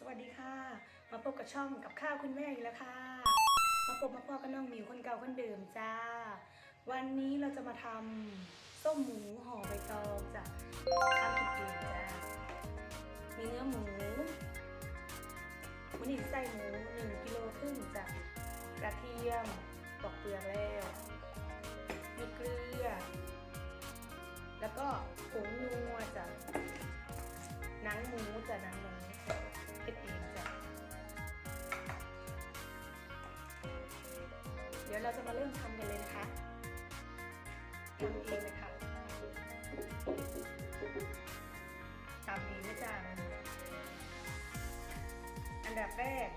สวัสดีค่ะ มาพบกับช่องกับข้าวคุณแม่อีกแล้วค่ะ มาพบมาพ่อกับน้องหมิวคนเก่าคนเดิมจ้า วันนี้เราจะมาทำส้มหมูห่อใบตองจ้ะทำผิดเองจ้ามีเนื้อหมูวันนี้ใส่หมูหนึ่งกิโลครึ่งจ้ะกระเทียมปอกเปลือกแล้วมีเกลือ แล้วก็ผงนัวจ้ะหนังหมูจ้ะหนังหมู เป็นเองจ้ะ เดี๋ยวเราจะมาเริ่มทำกันเลยนะคะทำเองเลยค่ะตำเองนะจ๊ะอันดับแรก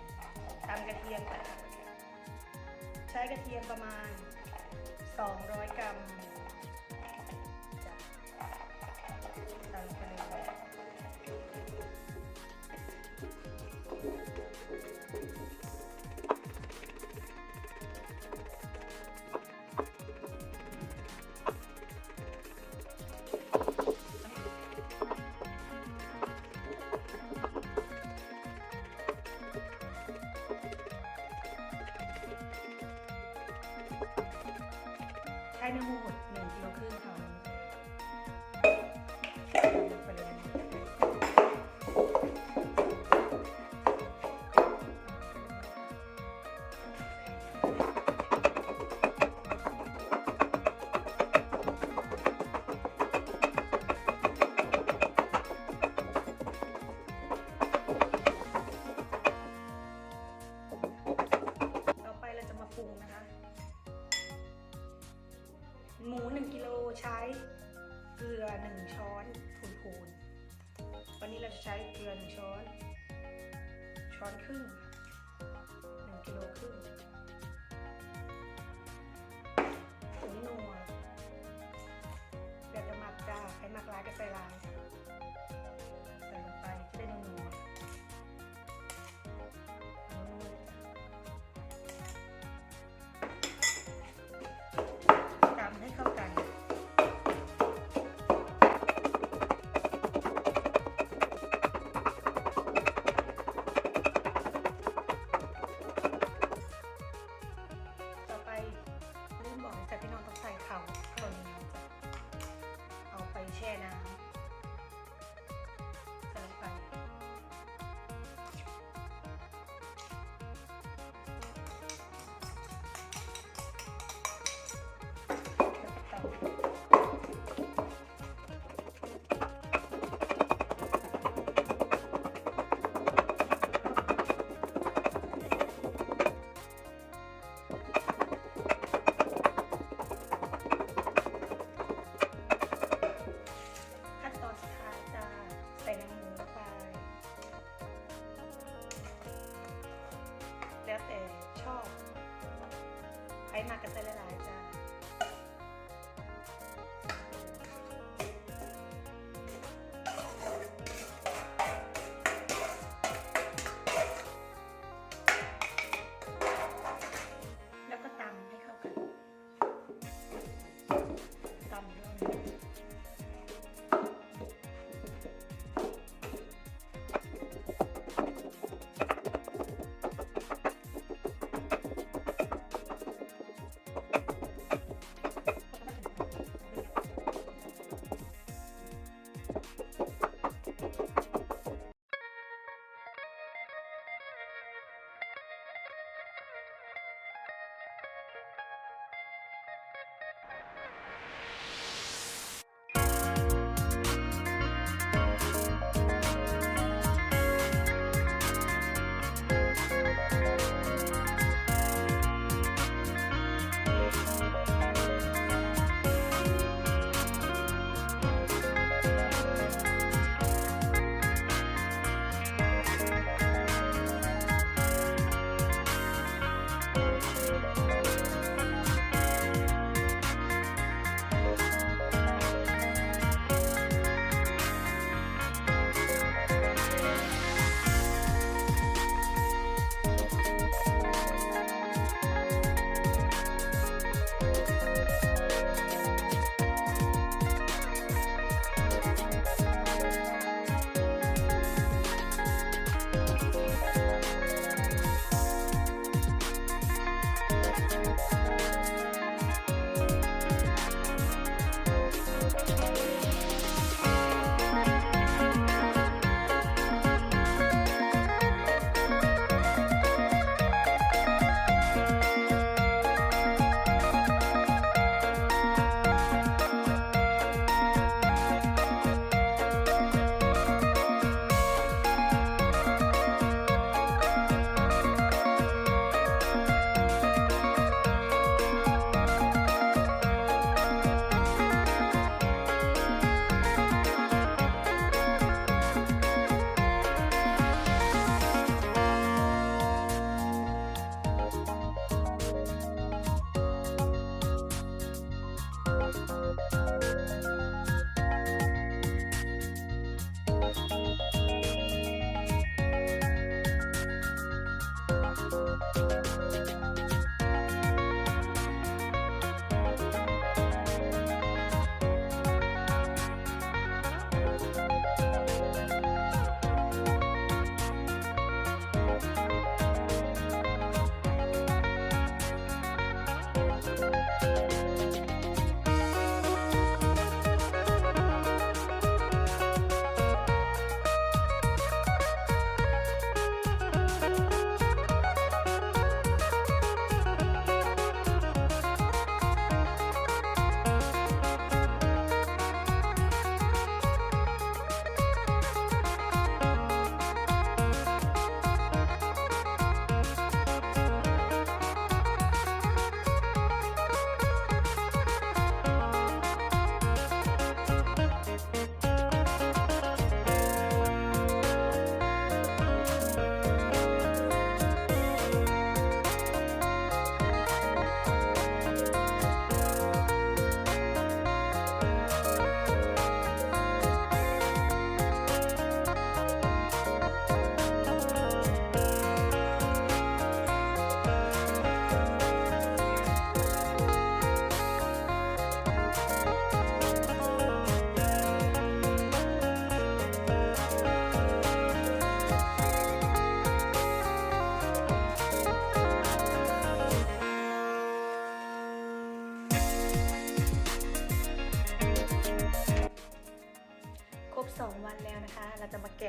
ตำกระเทียมก่อนค่ะใช้กระเทียมประมาณ 200 กรัมจ้ะตำไปเลย จะใช้เกลือ1ช้อน ช้อนครึ่ง1กิโลครึ่งผงนัวเดี๋ยวจะหมักจ้าใครหมักร้ายก็ใส่ลาย ขั้นตอนสุดท้ายจะใส่น้ำหมูลงไป แล้วแต่ชอบใครมากกับใส่หลายๆจ้า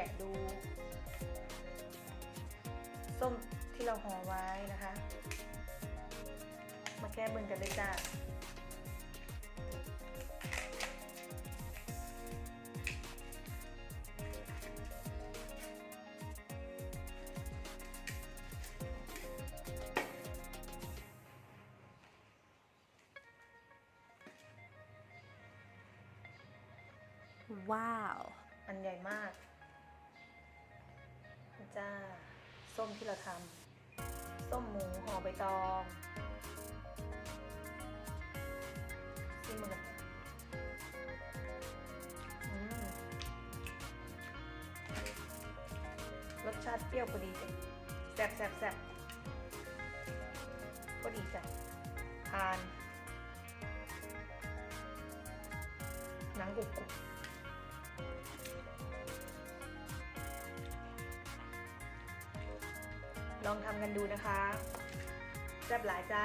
แกะดู ส้มที่เราห่อไว้นะคะ มาแก้เบิ่งกันเลยจ้าว้าว อันใหญ่มาก จ้า ส้มที่เราทำส้มหมูห่อใบตองซิมมันกันอืมรสชาติเปรี้ยวพอดีจ้ะแซ่บแซ่บแซ่บพอดีจ้ะทานหนังกรุบกรุบ ลองทำกันดูนะคะแซ่บหลายจ้า